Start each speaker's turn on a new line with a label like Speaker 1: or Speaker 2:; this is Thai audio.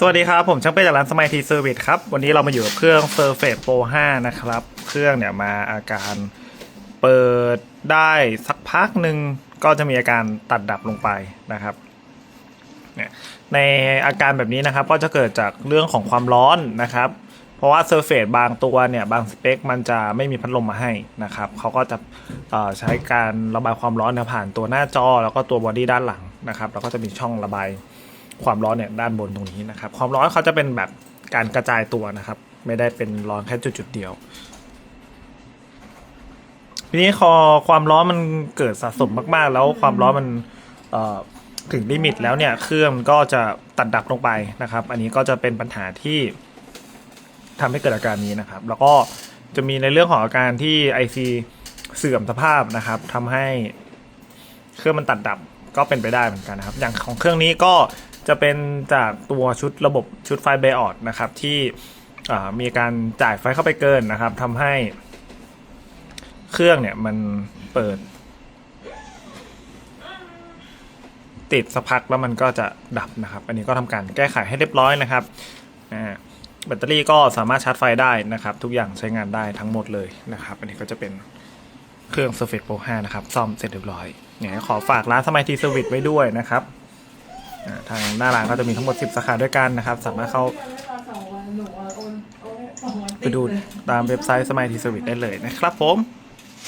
Speaker 1: สวัสดีครับ ผมช่างเป้จากร้านสมัยทีเซอร์วิสครับ วันนี้เรามาอยู่กับเครื่อง Surface Pro 5 นะครับ เครื่องเนี่ยมาอาการเปิดได้สักพักหนึ่งก็จะมีอาการตัดดับลงไปนะครับเนี่ยในอาการแบบนี้นะครับ ก็จะเกิดจากเรื่องของความร้อนนะครับ เพราะว่า Surface บางตัวเนี่ยบางสเปค มันจะไม่มีพัดลมมาให้นะครับเขาก็จะเอ่อใช้การระบายความร้อนเนี่ยผ่านตัวหน้าจอ แล้วก็ตัวบอดี้ด้านหลังนะครับแล้วก็จะมีช่องระบาย ความร้อนเนี่ยด้านบนตรงนี้นะครับ ความร้อนเขาจะเป็นแบบการกระจายตัวนะครับ ไม่ได้เป็นร้อนแค่จุดๆเดียวทีนี้พอความร้อนมันเกิดสะสมมากๆ แล้วความร้อนมันถึงลิมิตแล้วเนี่ยเครื่องก็จะตัดดับลงไปนะครับ อันนี้ก็จะเป็นปัญหาที่ทำให้เกิดอาการนี้นะครับ แล้วก็จะมีในเรื่องของอาการที่ IC เสื่อมสภาพนะครับทำให้เครื่องมันตัดดับก็เป็นไปได้เหมือนกันนะครับ อย่างของเครื่องนี้ก็ จะเป็นจากตัวชุดระบบชุดไฟเบออดนะครับ ที่มีการจ่ายไฟเข้าไปเกินนะครับทำให้เครื่องเนี่ยมันเปิด ติดสักพักแล้วมันก็จะดับนะครับ อันนี้ก็ทำการแก้ไขให้เรียบร้อยนะครับแบตเตอรี่ก็สามารถชาร์จไฟได้นะครับ ทุกอย่างใช้งานได้ทั้งหมดเลยนะครับ อันนี้ก็จะเป็นเครื่อง Surface Pro 5 นะครับ ซ่อมเสร็จเรียบร้อยเนี่ยขอฝากร้านสมัยทีเซอร์วิสไว้ด้วยนะครับ ทางหน้าร้านก็จะมีทั้งหมด 10 สาขาด้วยกันนะครับ สามารถเข้าไป
Speaker 2: ดู
Speaker 1: ตามเว็บไซต์สมัยทีสวิตได้เลยนะครับผม